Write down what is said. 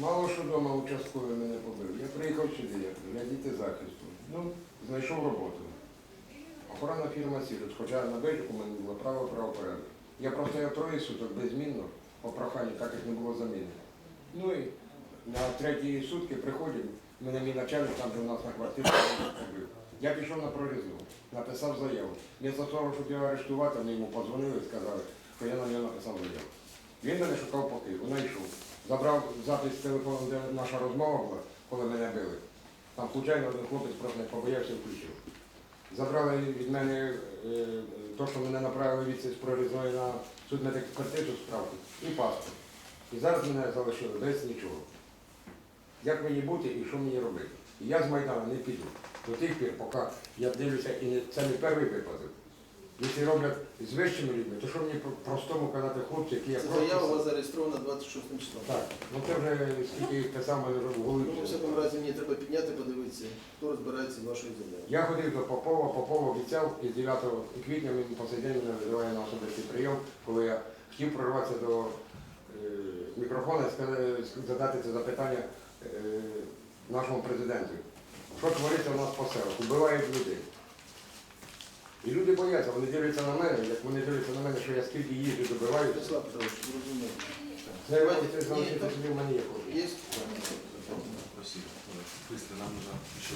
Мало що вдома участковий мене побив. Я приїхав сюди, для діти захисту. Ну, знайшов роботу. Охоронна фірма Сірус, хоча на бежику у мене було право правопорядок. Я простояв троє суток беззмінно, по проханню, так як не було заміни. Ну і на треті сутки приходять, мене мій начальник там де у нас на квартирі побив. Я пішов на прорізну, написав заяву. Вместо того, щоб його арештувати, вони йому подзвонили і сказали, що я на нього написав заяву. Він мене шукав по Києву, знайшов. Забрав запис телефону, де наша розмова була, коли мене били. Там случайно один хлопець просто не побоявся включив. Забрали від мене е, то, що мене направили від з прорізної на судмедекспертизу справку і паспорт. І зараз мене залишили без нічого. Як мені бути і що мені робити? І я з Майдану не піду. До тих пір, поки я дивлюся, і це не перший випадок. Якщо роблять з вищими людьми, то що мені про- простому казати хлопці, які я Ця просто... заява у вас зареєстрована 26 числом. Так, ну це вже скільки їх мене вже в Ну, голові. в всякому разі, мені треба підняти, подивитися, хто розбирається з вашою заявою. Я ходив до Попова, Попов обіцяв і з 9 квітня він по цей день мене визиває на особистий прийом, коли я хотів прорватися до е, мікрофона і задати це запитання е, нашому президенту. Що твориться у нас по селах? Убивають людей. І люди бояться, вони дивляться на мене, як вони дивляться на мене, що я скільки їжджу добиваю. Вячеслав Петрович, зрозуміло. Це Давайте, це ні, залишити собі в мене є. Є? Спасибо. Быстро нам нужно еще